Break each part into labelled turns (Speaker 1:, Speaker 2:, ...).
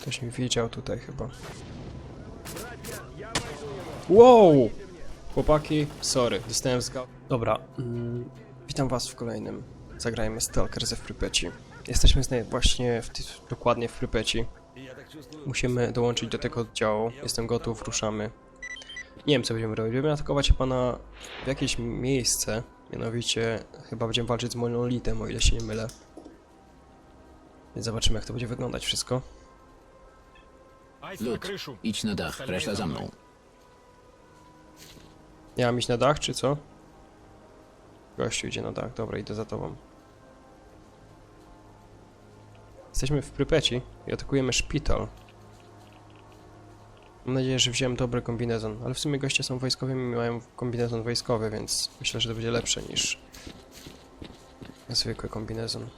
Speaker 1: Ktoś mi widział tutaj chyba. Wow! Chłopaki, sorry, dostałem zga... Dobra, mm, witam was w kolejnym Zagrajmy Stalker ze Prypeci. Jesteśmy właśnie w, dokładnie w Prypeci. Musimy dołączyć do tego oddziału. Jestem gotów, ruszamy. Nie wiem co będziemy robić. Będziemy atakować pana w jakieś miejsce. Mianowicie chyba będziemy walczyć z monolitem, o ile się nie mylę. Więc zobaczymy jak to będzie wyglądać wszystko.
Speaker 2: Lud, idź na dach, reszta za mną.
Speaker 1: Ja mam iść na dach, czy co? Gościu idzie na dach, dobra, idę za tobą. Jesteśmy w Prypeci i atakujemy szpital. Mam nadzieję, że wziąłem dobry kombinezon, ale w sumie goście są wojskowymi i mają kombinezon wojskowy, więc myślę, że to będzie lepsze niż zwykły kombinezon.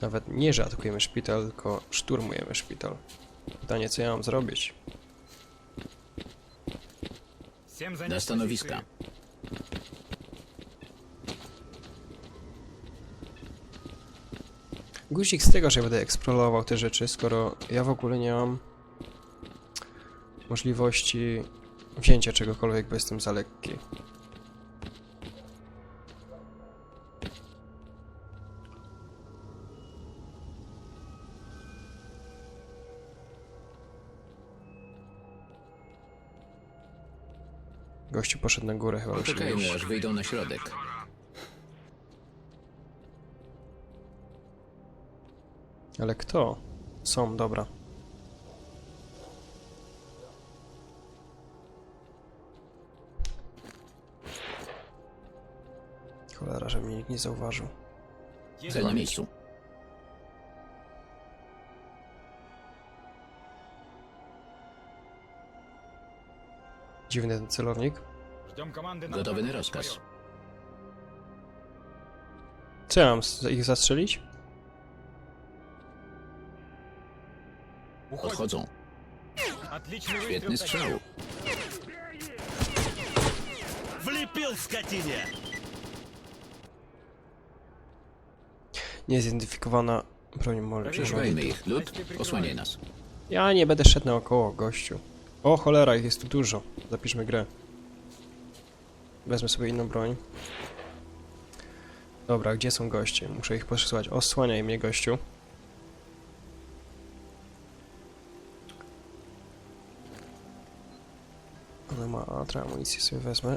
Speaker 1: Nawet nie, że atakujemy szpital, tylko szturmujemy szpital. Pytanie, co ja mam zrobić?
Speaker 2: Na stanowiska.
Speaker 1: Guzik z tego, że będę eksplorował te rzeczy, skoro ja w ogóle nie mam możliwości wzięcia czegokolwiek, bo jestem za lekki. Gościu poszedł na górę chyba.
Speaker 2: Poczekajmy,
Speaker 1: iść.
Speaker 2: aż wyjdą na środek.
Speaker 1: Ale kto? Są, dobra. Cholera, że mnie nikt nie zauważył.
Speaker 2: Cel na miejscu.
Speaker 1: Dziwny ten celownik.
Speaker 3: Ждем команды на
Speaker 2: Gotowy
Speaker 3: атаку,
Speaker 2: na
Speaker 3: товарищ
Speaker 2: rozkaz.
Speaker 3: майор.
Speaker 1: Co ja mam z- ich zastrzelić?
Speaker 3: Уходим.
Speaker 2: Odchodzą.
Speaker 3: Отличный
Speaker 2: Świetny
Speaker 3: выстрел,
Speaker 2: strzał.
Speaker 4: Влепил скотине!
Speaker 1: Niezidentyfikowana broń może.
Speaker 2: Przeszukajmy ich. Lud, osłaniaj nas.
Speaker 1: Ja nie będę szedł naokoło, gościu. O cholera, ich jest tu dużo. Zapiszmy grę. Wezmę sobie inną broń. Dobra, gdzie są goście? Muszę ich posłać. Osłaniaj mnie, gościu. Ona ma a, trochę amunicję sobie wezmę.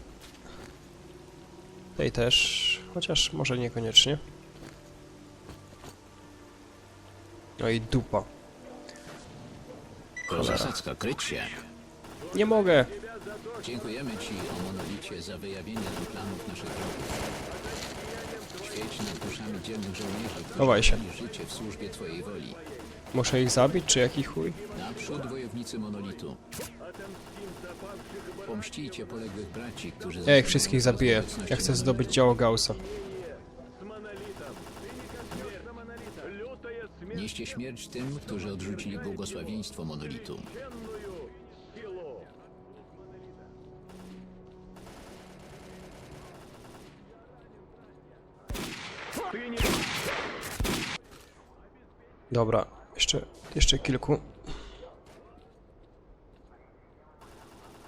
Speaker 1: Tej też, chociaż może niekoniecznie. No i dupa.
Speaker 2: To zasadzka, kryć się.
Speaker 1: Nie mogę!
Speaker 2: Dziękujemy Ci o monolicie za wyjawienie nam planów naszych wrogów. Świeć nad duszami dzielnych żołnierzy,
Speaker 1: Chowaj się.
Speaker 2: życie w służbie Twojej woli.
Speaker 1: Muszę ich zabić, czy jaki chuj?
Speaker 2: Naprzód wojownicy monolitu. Pomścijcie poległych braci, którzy...
Speaker 1: Ja ich wszystkich zabiję. Ja chcę zdobyć działo Gaussa.
Speaker 2: Nieście śmierć tym, którzy odrzucili błogosławieństwo monolitu.
Speaker 1: Dobra, jeszcze, jeszcze kilku.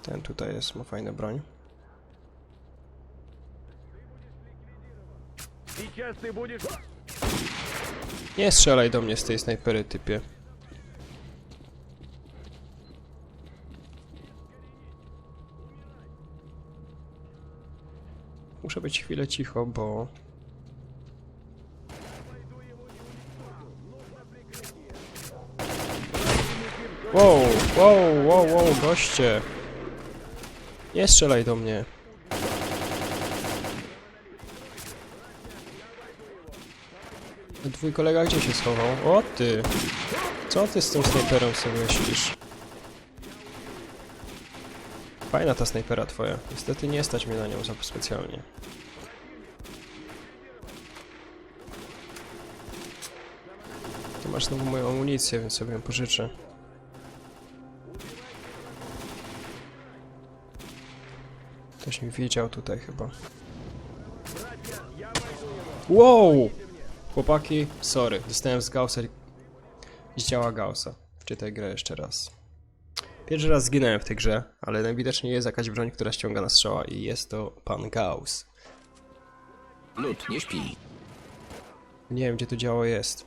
Speaker 1: Ten tutaj jest, ma fajne broń. Nie strzelaj do mnie z tej snajpery, typie. Muszę być chwilę cicho, bo Wow, wow, wow, goście! Nie strzelaj do mnie. Twój kolega gdzie się schował? O ty! Co ty z tym snajperem sobie myślisz? Fajna ta snajpera twoja. Niestety nie stać mnie na nią za specjalnie. Ty masz znowu moją amunicję, więc sobie ją pożyczę. Ktoś mi widział tutaj chyba. Wow! Chłopaki, sorry, dostałem z Gaussa z działa Gaussa. Wczytaj grę jeszcze raz. Pierwszy raz zginąłem w tej grze, ale najwidoczniej jest jakaś broń, która ściąga na strzała i jest to pan Gauss.
Speaker 2: Lud, nie śpi.
Speaker 1: Nie wiem, gdzie to działo jest.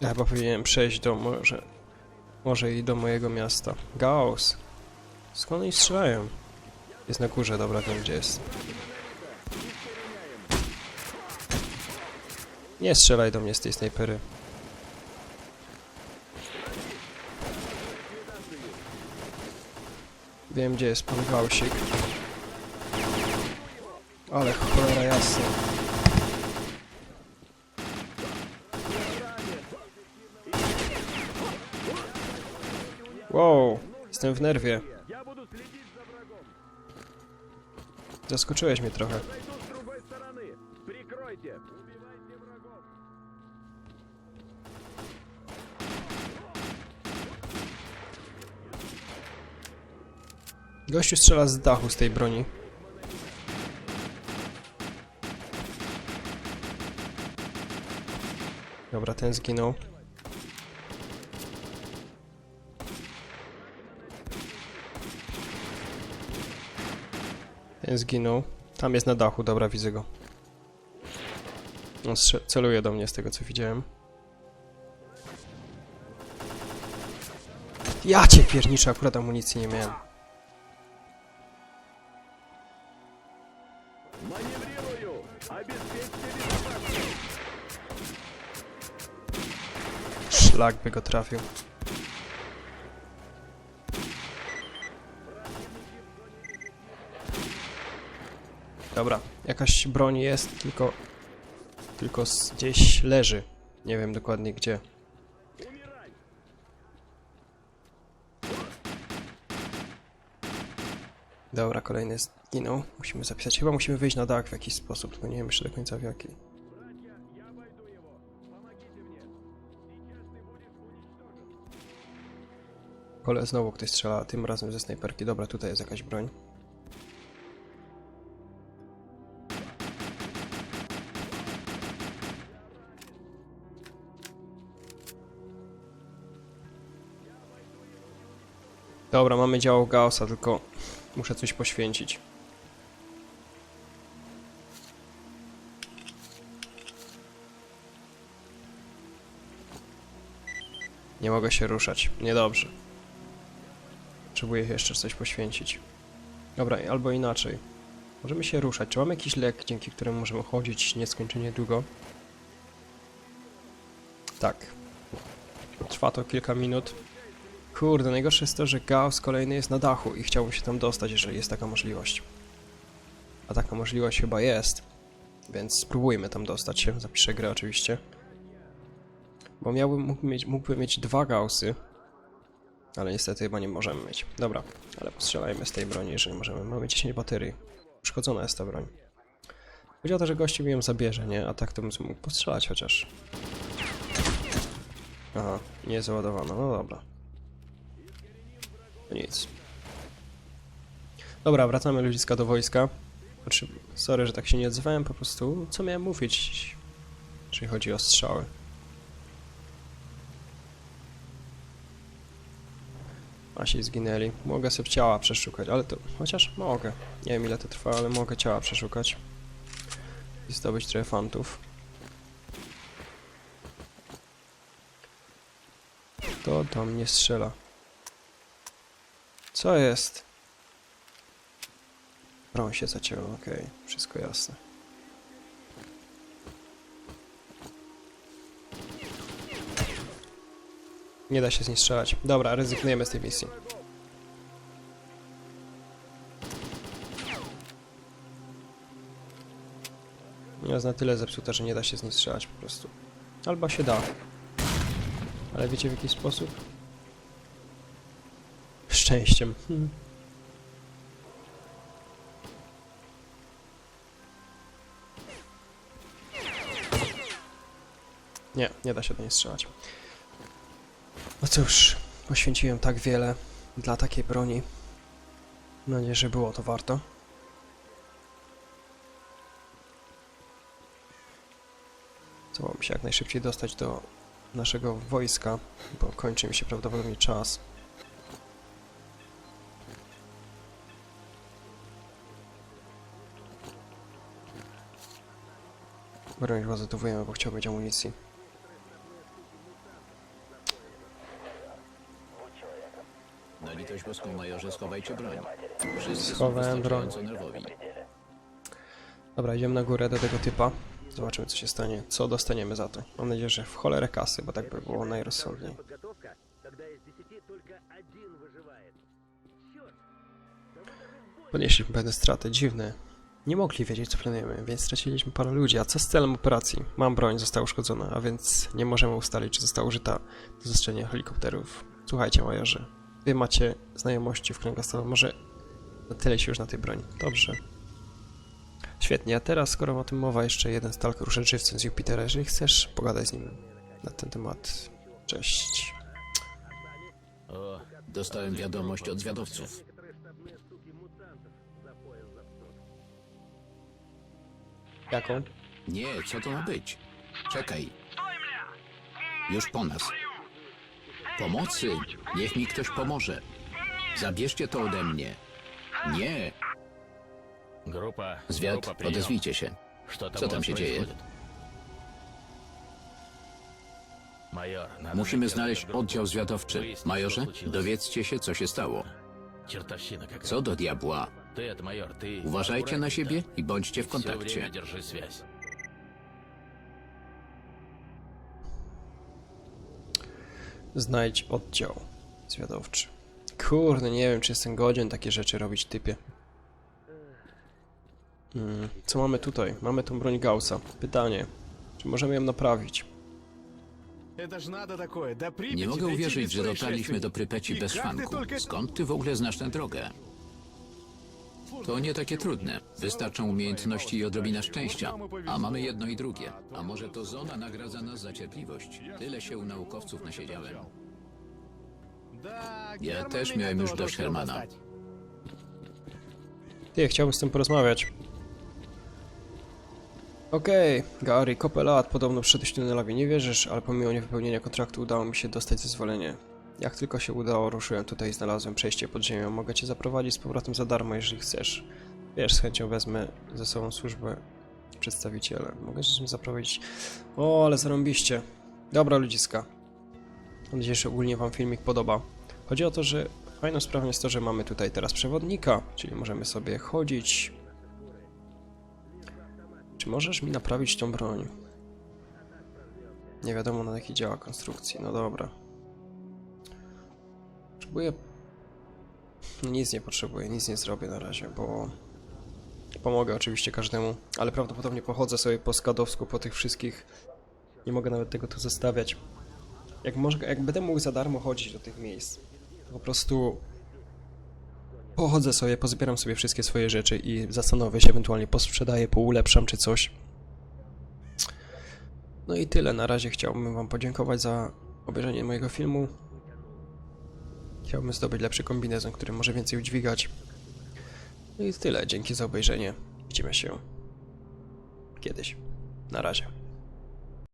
Speaker 1: Ja chyba powinienem przejść do może... Może i do mojego miasta. Gauss! Skąd oni strzelają? Jest na górze, dobra, wiem gdzie jest. Nie strzelaj do mnie z tej snajpery. Wiem gdzie jest pan Gaussik. Ale cholera jasna. Wow, Jestem w nerwie. Zaskoczyłeś mnie trochę. Gościu strzela z dachu z tej broni. Dobra, ten zginął. zginął. Tam jest na dachu, dobra, widzę go. On celuje do mnie z tego, co widziałem. Ja cię pierniczę, akurat amunicji nie miałem. Szlak by go trafił. Dobra, jakaś broń jest, tylko... Tylko gdzieś leży. Nie wiem dokładnie gdzie. Dobra, kolejny zginął. Musimy zapisać. Chyba musimy wyjść na dach w jakiś sposób, tylko nie wiem jeszcze do końca w jaki. Kole, znowu ktoś strzela, tym razem ze snajperki. Dobra, tutaj jest jakaś broń. Dobra, mamy działo Gaussa, tylko muszę coś poświęcić. Nie mogę się ruszać. Niedobrze. Potrzebuję jeszcze coś poświęcić. Dobra, albo inaczej. Możemy się ruszać. Czy mamy jakiś lek, dzięki któremu możemy chodzić nieskończenie długo? Tak. Trwa to kilka minut. Kurde, najgorsze jest to, że Gauss kolejny jest na dachu i chciałbym się tam dostać, jeżeli jest taka możliwość. A taka możliwość chyba jest. Więc spróbujmy tam dostać się. Zapiszę grę oczywiście. Bo miałbym, mógłbym mieć, mógłbym mieć dwa Gaussy. Ale niestety chyba nie możemy mieć. Dobra, ale postrzelajmy z tej broni, jeżeli możemy. Mamy 10 baterii. Uszkodzona jest ta broń. Chodzi o to, że gościu mi ją zabierze, nie? A tak to bym mógł postrzelać chociaż. Aha, nie załadowano. No dobra. No nic. Dobra, wracamy ludziska do wojska. Znaczy, sorry, że tak się nie odzywałem, po prostu co miałem mówić, jeżeli chodzi o strzały. Asi zginęli. Mogę sobie ciała przeszukać, ale to... Chociaż mogę. Nie wiem ile to trwa, ale mogę ciała przeszukać. I zdobyć trochę fantów. To do mnie strzela. Co jest? Broń się zacięła, okej. Wszystko jasne. Nie da się z strzelać. Dobra, rezygnujemy z tej misji. Jest na tyle zepsuta, że nie da się z strzelać po prostu. Albo się da. Ale wiecie w jaki sposób? szczęściem. Hmm. Nie, nie da się do niej strzelać. No cóż, poświęciłem tak wiele dla takiej broni. Mam nadzieję, że było to warto. Chcę się jak najszybciej dostać do naszego wojska, bo kończy mi się prawdopodobnie czas. Broń rozładowujemy, bo chciał mieć amunicji.
Speaker 2: Na litość boską, majorze, schowajcie broń. Wszyscy
Speaker 1: Schowałem
Speaker 2: są
Speaker 1: broń.
Speaker 2: wystarczająco nerwowi.
Speaker 1: Dobra, idziemy na górę do tego typa. Zobaczymy, co się stanie. Co dostaniemy za to. Mam nadzieję, że w cholerę kasy, bo tak by było najrozsądniej.
Speaker 4: Подготовка, когда из десяти только один выживает. Черт!
Speaker 1: Ponieśliśmy pewne straty dziwne. nie mogli wiedzieć, co planujemy, więc straciliśmy parę ludzi. A co z celem operacji? Mam broń, została uszkodzona, a więc nie możemy ustalić, czy została użyta do zestrzenia helikopterów. Słuchajcie, majorze. Wy macie znajomości w kręgosłup. Może na tyle się już na tej broni. Dobrze. Świetnie, a teraz, skoro o tym mowa, jeszcze jeden stalker ruszy żywcem z Jupitera. Jeżeli chcesz, pogadaj z nim na ten temat. Cześć.
Speaker 2: O, dostałem wiadomość od zwiadowców.
Speaker 1: Jaką?
Speaker 2: Nie, co to ma być? Czekaj. Już po nas. Pomocy! Niech mi ktoś pomoże. Zabierzcie to ode mnie. Nie!
Speaker 3: Grupa.
Speaker 2: Zwiat, odezwijcie się. Co tam się dzieje? Musimy znaleźć oddział zwiadowczy. Majorze, dowiedzcie się, co się stało. Co do diabła?
Speaker 3: Ты это, майор, ты...
Speaker 2: Uważajcie na
Speaker 3: аккуратней,
Speaker 2: siebie
Speaker 3: да?
Speaker 2: i bądźcie w
Speaker 3: Всё время
Speaker 2: kontakcie.
Speaker 3: держи связь.
Speaker 1: Znajdź oddział zwiadowczy. Kurde, nie wiem, czy jestem godzien takie rzeczy robić, typie. Hmm, co mamy tutaj? Mamy tą broń Gaussa. Pytanie, czy możemy ją naprawić?
Speaker 5: Это ж надо такое, до Припяти
Speaker 2: Nie mogę
Speaker 5: дойти
Speaker 2: uwierzyć,
Speaker 5: без
Speaker 2: że dotarliśmy do
Speaker 5: происшествий.
Speaker 2: Prypeci
Speaker 5: I
Speaker 2: bez
Speaker 5: как ty
Speaker 2: szwanku.
Speaker 5: только-
Speaker 2: Skąd ty w ogóle znasz tę drogę? To nie takie trudne. Wystarczą umiejętności i odrobina szczęścia. A mamy jedno i drugie. A może to zona nagradza nas za cierpliwość. Tyle się u naukowców nasiedziałem. Ja też miałem już dość Hermana.
Speaker 1: Ty, chciałbym z tym porozmawiać. Okej, Gary Kopelat, podobno przyszedłeś tu na lawie, nie wierzysz, ale pomimo niewypełnienia kontraktu udało mi się dostać zezwolenie. Jak tylko się udało, ruszyłem tutaj i znalazłem przejście pod ziemią. Mogę cię zaprowadzić z powrotem za darmo, jeżeli chcesz. Wiesz, z chęcią wezmę ze sobą służbę przedstawiciela. Mogę mnie zaprowadzić... O, ale zarąbiście. Dobra, ludziska. Mam nadzieję, że ogólnie wam filmik podoba. Chodzi o to, że fajną sprawą jest to, że mamy tutaj teraz przewodnika, czyli możemy sobie chodzić. Czy możesz mi naprawić tą broń? Nie wiadomo na jakiej działa konstrukcji. No dobra. Potrzebuję... Nic nie potrzebuję, nic nie zrobię na razie, bo... Pomogę oczywiście każdemu, ale prawdopodobnie pochodzę sobie po skadowsku, po tych wszystkich. Nie mogę nawet tego tu zostawiać. Jak, może, jak będę mógł za darmo chodzić do tych miejsc, to po prostu pochodzę sobie, pozbieram sobie wszystkie swoje rzeczy i zastanowię się, ewentualnie posprzedaję, poulepszam czy coś. No i tyle. Na razie chciałbym Wam podziękować za obejrzenie mojego filmu. Chciałbym zdobyć lepszy kombinezon, który może więcej udźwigać. No i tyle. Dzięki za obejrzenie. Widzimy się kiedyś. Na razie.